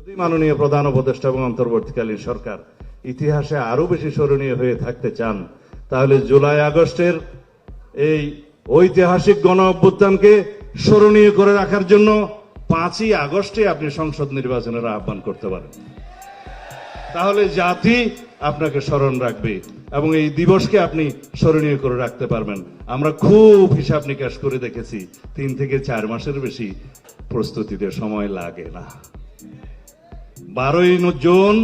যদি মাননীয় প্রধান উপদেষ্টা এবং অন্তর্বর্তীকালীন সরকার ইতিহাসে আরও বেশি স্মরণীয় হয়ে থাকতে চান, তাহলে জুলাই আগস্টের এই ঐতিহাসিক গণ অভ্যুত্থানকে স্মরণীয় করে রাখার জন্য পাঁচই আগস্টে আপনি সংসদ নির্বাচনের আহ্বান করতে পারেন। তাহলে জাতি আপনাকে স্মরণ রাখবে এবং এই দিবসকে আপনি স্মরণীয় করে রাখতে পারবেন। আমরা খুব হিসাব নিকাশ করে দেখেছি, তিন থেকে চার মাসের বেশি প্রস্তুতিতে সময় লাগে না। বারোই জুন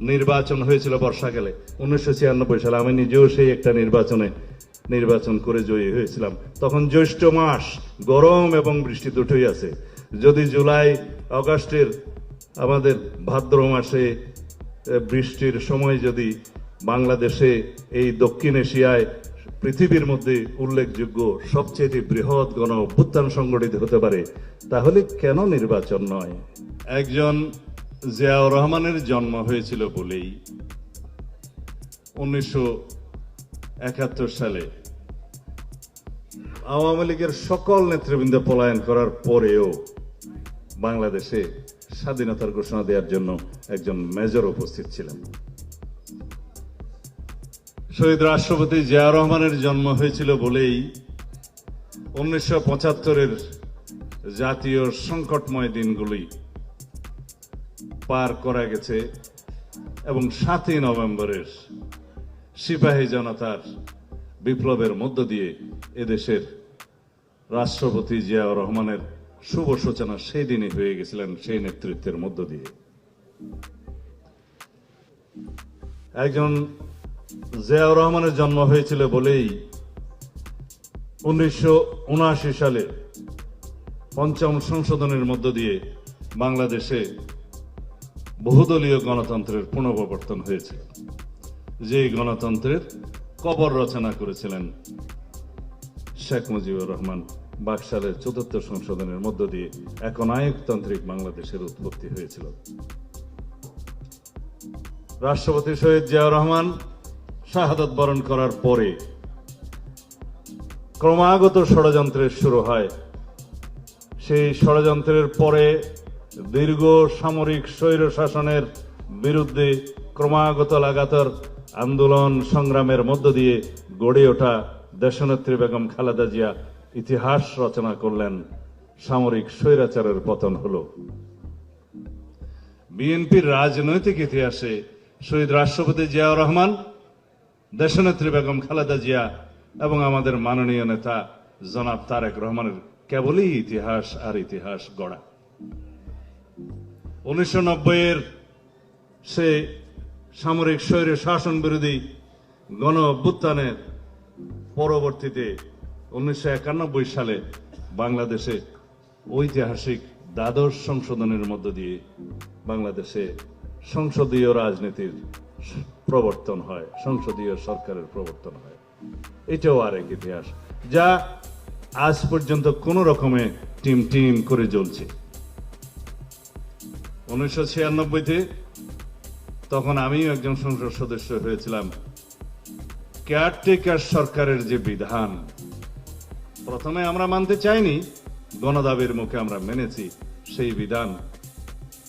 নির্বাচন হয়েছিল বর্ষাকালে। উনিশশো ছিয়ানব্বই সালে আমি নিজেও সেই একটা নির্বাচনে নির্বাচন করে জয়ী হয়েছিলাম। তখন জ্যৈষ্ঠ মাস, গরম এবং বৃষ্টি দুটোই আছে। যদি জুলাই অগাস্টের আমাদের ভাদ্র মাসে বৃষ্টির সময় যদি বাংলাদেশে এই দক্ষিণ এশিয়ায় পৃথিবীর মধ্যে উল্লেখযোগ্য সবচেয়ে বৃহৎ গণ অভ্যুত্থান সংগঠিত হতে পারে, তাহলে কেন নির্বাচন নয়? একজন জিয়াউর রহমানের জন্ম হয়েছিল বলেই উনিশশো একাত্তর সালে আওয়ামী লীগের সকল নেতৃবৃন্দ পলায়ন করার পরেও বাংলাদেশে স্বাধীনতার ঘোষণা দেওয়ার জন্য একজন মেজর উপস্থিত ছিলেন। শহীদ রাষ্ট্রপতি জিয়া রহমানের জন্ম হয়েছিল বলেই উনিশশো পঁচাত্তরের জাতীয় সংকটময় দিনগুলি পার করা গেছে এবং সাতই নভেম্বরের সিপাহী জনতার বিপ্লবের মধ্য দিয়ে এদেশের রাষ্ট্রপতি জিয়াউর রহমানের শুভ সূচনা সেই দিনই হয়ে গেছিলেন, সেই নেতৃত্বের মধ্য দিয়ে। একজন জিয়াউর রহমানের জন্ম হয়েছিল বলেই উনিশশো উনআশি সালে পঞ্চম সংশোধনের মধ্য দিয়ে বাংলাদেশে বহুদলীয় গণতন্ত্রের পুনঃপ্রবর্তন হয়েছে। যে গণতন্ত্রের কবর রচনা করেছিলেন শেখ মুজিবুর রহমান, বাকশালের চতুর্থ সংশোধনের মধ্য দিয়ে এক অনায়কতান্ত্রিক বাংলাদেশের উৎপত্তি হয়েছিল। রাষ্ট্রপতি শহীদ জিয়াউর রহমান শাহাদত বরণ করার পরে ক্রমাগত ষড়যন্ত্রের শুরু হয়। সেই ষড়যন্ত্রের পরে দীর্ঘ সামরিক স্বৈর শাসনের বিরুদ্ধে ক্রমাগত লাগাতার আন্দোলন সংগ্রামের মধ্য দিয়ে গড়ে ওঠা দেশনেত্রী বেগম খালেদা জিয়া ইতিহাস রচনা করলেন। সামরিক স্বৈরাচারের পতন হলো। বিএনপির রাজনৈতিক ইতিহাসে শহীদ রাষ্ট্রপতি জিয়াউর রহমান, দেশনেত্রী বেগম খালেদা জিয়া এবং আমাদের মাননীয় নেতা জনাব তারেক রহমানের কেবলই ইতিহাস আর ইতিহাস গড়া। উনিশশো নব্বইয়ের সে সামরিক স্বৈর শাসন বিরোধী গণ অভ্যুত্থানের পরবর্তীতে উনিশশো একানব্বই সালে বাংলাদেশে ঐতিহাসিক দ্বাদশ সংশোধনের মধ্য দিয়ে বাংলাদেশে সংসদীয় রাজনীতির প্রবর্তন হয়, সংসদীয় সরকারের প্রবর্তন হয়। এটাও আরেক ইতিহাস, যা আজ পর্যন্ত কোন রকমে টিম টিম করে জ্বলছে। উনিশশো ছিয়ানব্বইতে তখন আমিও একজন সংসদ সদস্য হয়েছিলাম। কেয়ারটেকার সরকারের যে বিধান, প্রথমে আমরা মানতে চাইনি, গণদাবির মুখে আমরা মেনেছি সেই বিধান।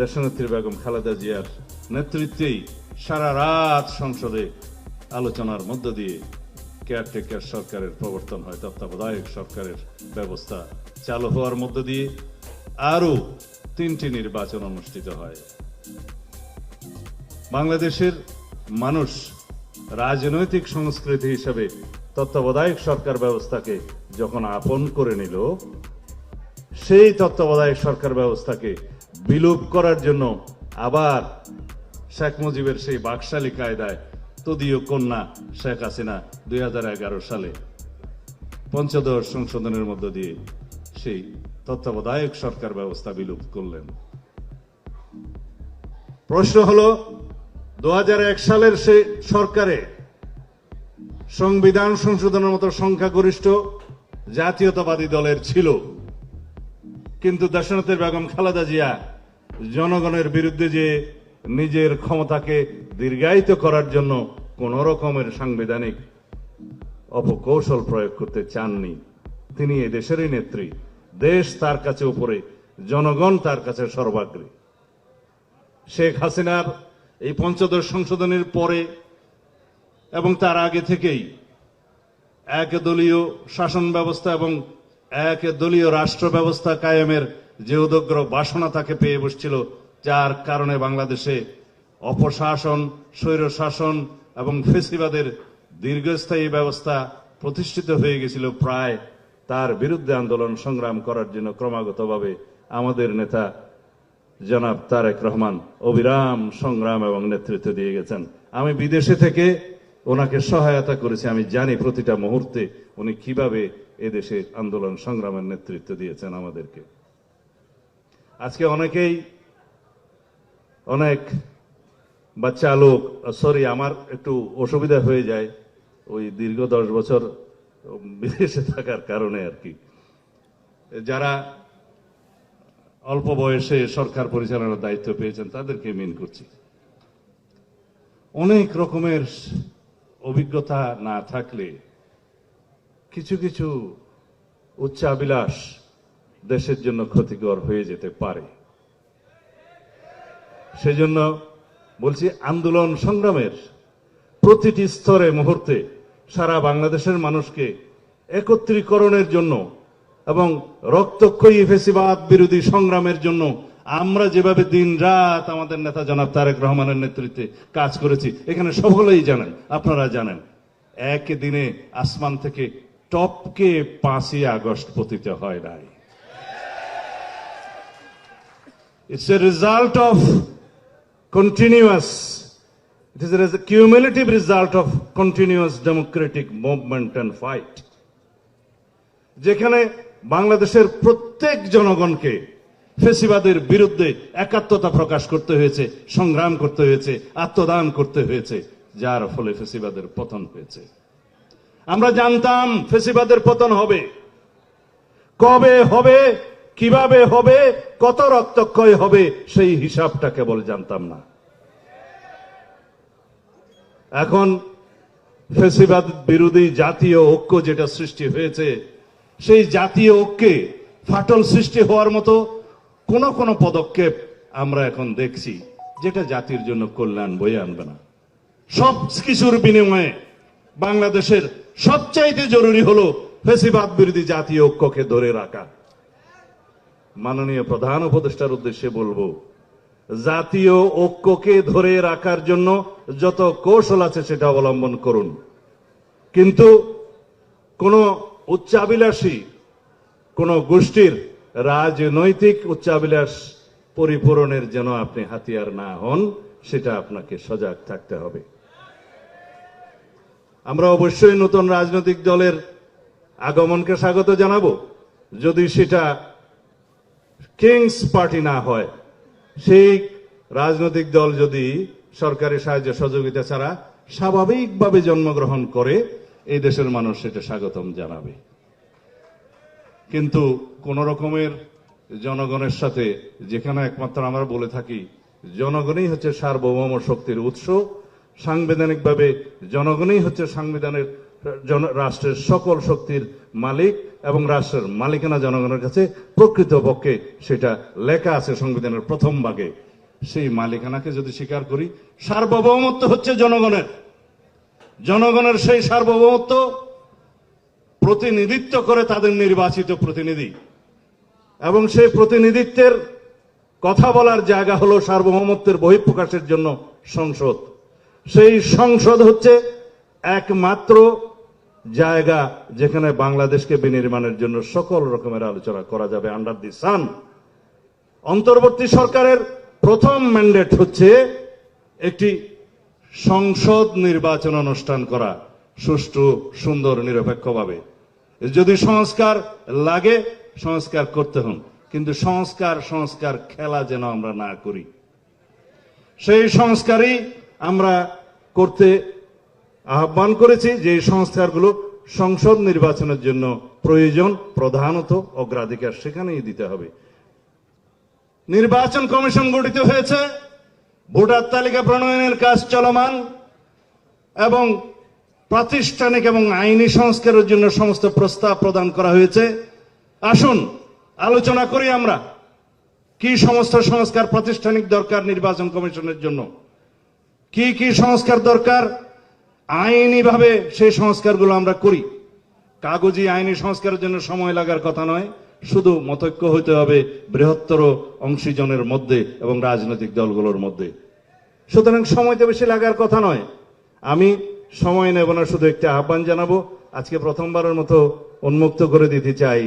দেশনেত্রী বেগম খালেদা জিয়ার নেতৃত্বেই সারা রাত সংসদে আলোচনার মধ্য দিয়ে কেয়ারটেকার সরকারের প্রবর্তন হয়, তত্ত্বাবধায়ক সরকারের ব্যবস্থা চালু হওয়ার মধ্য দিয়ে। আরও তিনটি নির্বাচন অনুষ্ঠিত হয়। বাংলাদেশের মানুষ রাজনৈতিক সংস্কৃতি হিসেবে তত্ত্বাবধায়ক সরকার ব্যবস্থাকে যখন আপন করে নিল, সেই তত্ত্বাবধায়ক সরকার ব্যবস্থাকে বিলোপ করার জন্য আবার শেখ মুজিবের সেই বাকশালী কায়দায় তদীয় কন্যা শেখ হাসিনা দুই হাজার এগারো সালে পঞ্চদশ সংশোধনের মধ্য দিয়ে সেই তত্ত্বাবধায়ক সরকার ব্যবস্থা বিলোপ করলেন। প্রশ্ন হলো দু সালের সে সরকারে সংবিধান সংশোধনের মতো সংখ্যাগরিষ্ঠ জাতীয়তাবাদী দলের ছিল। কিন্তু দেশনাথের বেগম খালেদা জিয়া জনগণের বিরুদ্ধে যে নিজের ক্ষমতাকে দীর্ঘায়িত করার জন্য কোন রকমের সাংবিধানিক অপকৌশল প্রয়োগ করতে চাননি, তিনি এ দেশেরই নেত্রী। দেশ তার কাছে উপরে, জনগণ তার কাছে সর্বাগ্রী। শেখ হাসিনার এই পঞ্চদশ সংশোধনের পরে এবং তার আগে থেকেই এক দলীয় শাসন ব্যবস্থা এবং এক দলীয় রাষ্ট্র ব্যবস্থা কায়েমের যে উদগ্র বাসনা তাকে পেয়ে বসছিল, যার কারণে বাংলাদেশে অপশাসন, স্বৈরশাসন এবং ফেসিবাদের দীর্ঘস্থায়ী ব্যবস্থা প্রতিষ্ঠিত হয়ে গেছিল প্রায় তার বিরুদ্ধে আন্দোলন সংগ্রাম করার জন্য ক্রমাগতভাবে আমাদের নেতা জনাব তারেক রহমান অবিরাম সংগ্রাম এবং নেতৃত্ব দিয়ে গেছেন। আমি বিদেশে থেকে ওনাকে সহায়তা করেছি। আমি জানি প্রতিটা মুহূর্তে উনি কীভাবে এদেশে আন্দোলন সংগ্রামের নেতৃত্ব দিয়েছেন আমাদেরকে। আজকে অনেকেই অনেক বাচ্চা লোক, সরি, আমার একটু অসুবিধা হয়ে যায়। ওই দীর্ঘ দশ বছর বিদেশে থাকার কারণে আর কি। যারা অল্প বয়সে সরকার পরিচালনার দায়িত্ব পেয়েছেন, তাদেরকে মিন করছি। অনেক রকমের অভিজ্ঞতা না থাকলে কিছু কিছু উচ্চাবিলাস দেশের জন্য ক্ষতিকর হয়ে যেতে পারে। সেজন্য বলছি, আন্দোলন সংগ্রামের প্রতিটি স্তরে, মুহূর্তে সারা বাংলাদেশের মানুষকে একত্রীকরণের জন্য এবং রক্তক্ষয়ী ফেসিবাদ বিরোধী সংগ্রামের জন্য আমরা যেভাবে দিন রাত আমাদের নেতা জনাব তারেক রহমানের নেতৃত্বে কাজ করেছি এখানে সকলেই জানেন আপনারা জানেন। এক দিনে আসমান থেকে টপকে পাঁচই আগস্ট পতিত হয় নাই। It's a result of continuous, it is a cumulative result of continuous democratic movement and fight. যেখানে বাংলাদেশের প্রত্যেক জনগণকে ফেসিবাদের বিরুদ্ধে একাত্মতা প্রকাশ করতে হয়েছে, সংগ্রাম করতে হয়েছে, আত্মদান করতে হয়েছে, যার ফলে ফেসিবাদের পতন হয়েছে। আমরা জানতাম ফেসিবাদের পতন হবে। কবে হবে, কীভাবে হবে, কত রক্তক্ষয় হবে, সেই হিসাবটা কেবল জানতাম না। এখন ফেসিবাদ বিরোধী জাতীয় ঐক্য যেটা সৃষ্টি হয়েছে, সেই জাতীয় ঐক্যে ফাটল সৃষ্টি হওয়ার মতো কোন কোন পদক্ষেপ আমরা এখন দেখছি, যেটা জাতির জন্য কল্যাণ বয়ে আনবে না। সব কিছুর বিনিময়ে বাংলাদেশের সবচাইতে জরুরি হলো ফেসিবাদ বিরোধী জাতীয় ঐক্যকে ধরে রাখা। মাননীয় প্রধান উপদেষ্টার উদ্দেশ্যে বলব জাতীয় ঐক্যকে ধরে রাখার জন্য যত কৌশল আছে সেটা অবলম্বন করুন। কিন্তু কোন উচ্চাবিলাসী কোন গোষ্ঠীর রাজনৈতিক উচ্চাবিলাস পরিপূরণের যেন আপনি হাতিয়ার না হন, সেটা আপনাকে সজাগ থাকতে হবে। আমরা অবশ্যই নতুন রাজনৈতিক দলের আগমনকে স্বাগত জানাব। যদি সেটা কিংস পার্টি না হয় সেই রাজনৈতিক দল যদি সরকারি সাহায্য সহযোগিতা ছাড়া স্বাভাবিকভাবে জন্মগ্রহণ করে, এই দেশের মানুষ সেটা স্বাগতম জানাবে। কিন্তু কোন রকমের জনগণের সাথে, যেখানে একমাত্র আমরা বলে থাকি, জনগণই হচ্ছে সার্বভৌম শক্তির উৎস। সাংবিধানিকভাবে জনগণই হচ্ছে সংবিধানের রাষ্ট্রের সকল শক্তির মালিক এবং রাষ্ট্রের মালিকানা জনগণের কাছে প্রকৃতপক্ষে সেটা লেখা আছে সংবিধানের প্রথম ভাগে। সেই মালিকানাকে যদি স্বীকার করি, সার্বভৌমত্ব হচ্ছে জনগণের। জনগণের সেই সার্বভৌমত্ব প্রতিনিধিত্ব করে তাদের নির্বাচিত প্রতিনিধি। এবং সেই প্রতিনিধিত্বের কথা বলার জায়গা হলো সার্বভৌমত্বের বহিঃপ্রকাশের জন্য সংসদ। সেই সংসদ হচ্ছে একমাত্র জায়গা যেখানে বাংলাদেশকে বিনির্মাণের জন্য সকল রকমের আলোচনা করা যাবে আন্ডার দি সান অন্তর্বর্তী সরকারের প্রথম ম্যান্ডেট হচ্ছে একটি সংসদ নির্বাচন অনুষ্ঠান করা, সুষ্ঠু, সুন্দর, নিরপেক্ষভাবে। যদি সংস্কার লাগে, সংস্কার করতে হন। কিন্তু সংস্কার সংস্কার খেলা যেন আমরা না করি। সেই সংস্কারই আমরা করতে আহ্বান করেছি যে এই সংস্কারগুলো সংসদ নির্বাচনের জন্য প্রয়োজন প্রধানত অগ্রাধিকার সেখানেই দিতে হবে। নির্বাচন কমিশন গঠিত হয়েছে, ভোটার তালিকা প্রণয়নের কাজ চলমান, এবং প্রাতিষ্ঠানিক এবং আইনি সংস্কারের জন্য সমস্ত প্রস্তাব প্রদান করা হয়েছে। আসুন, আলোচনা করি আমরা, কি সমস্ত সংস্কার প্রাতিষ্ঠানিক দরকার নির্বাচন কমিশনের জন্য? কি কি সংস্কার দরকার? আইনিভাবে সেই সংস্কারগুলো আমরা করি। কাগজি আইনি সংস্কারের জন্য সময় লাগার কথা নয়, শুধু মতৈক্য হইতে হবে বৃহত্তর অংশীজনের মধ্যে এবং রাজনৈতিক দলগুলোর মধ্যে। সুতরাং সময় তো বেশি লাগার কথা নয়। আমি সময় নেব না, শুধু একটি আহ্বান জানাব। আজকে প্রথমবারের মতো উন্মুক্ত করে দিতে চাই,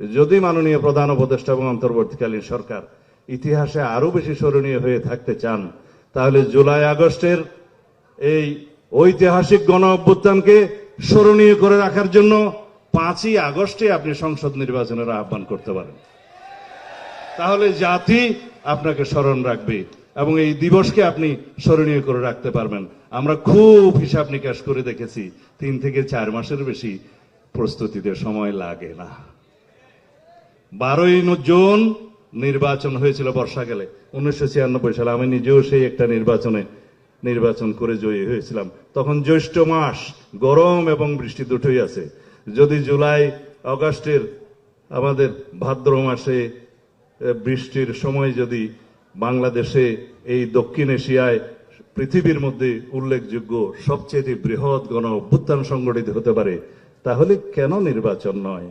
যদি মাননীয় প্রধান উপদেষ্টা এবং অন্তর্বর্তীকালীন সরকার ইতিহাসে আরও বেশি স্মরণীয় হয়ে থাকতে চান, তাহলে জুলাই আগস্টের এই ঐতিহাসিক গণ অভ্যুত্থানকে স্মরণীয় করে রাখার জন্য পাঁচই আগস্টে আপনি সংসদ নির্বাচনের আহ্বান করতে পারেন। তাহলে জাতি আপনাকে স্মরণ রাখবে এবং এই দিবসকে আপনি স্মরণীয় করে রাখতে পারবেন। আমরা খুব হিসাব নিকাশ করে দেখেছি, তিন থেকে চার মাসের বেশি প্রস্তুতিতে সময় লাগে না। বারোই জুন নির্বাচন হয়েছিল বর্ষাকালে, উনিশশো ছিয়ানব্বই সালে। আমি নিজেও সেই একটা নির্বাচনে নির্বাচন করে জয়ী হয়েছিলাম। তখন জ্যৈষ্ঠ মাস, গরম এবং বৃষ্টি দুটোই আছে। যদি জুলাই, অগাস্টের আমাদের ভাদ্র মাসে বৃষ্টির সময় যদি বাংলাদেশে এই দক্ষিণ এশিয়ায় পৃথিবীর মধ্যে উল্লেখযোগ্য, সবচেয়ে বৃহৎ গণ অভ্যুত্থান সংগঠিত হতে পারে, তাহলে কেন নির্বাচন নয়?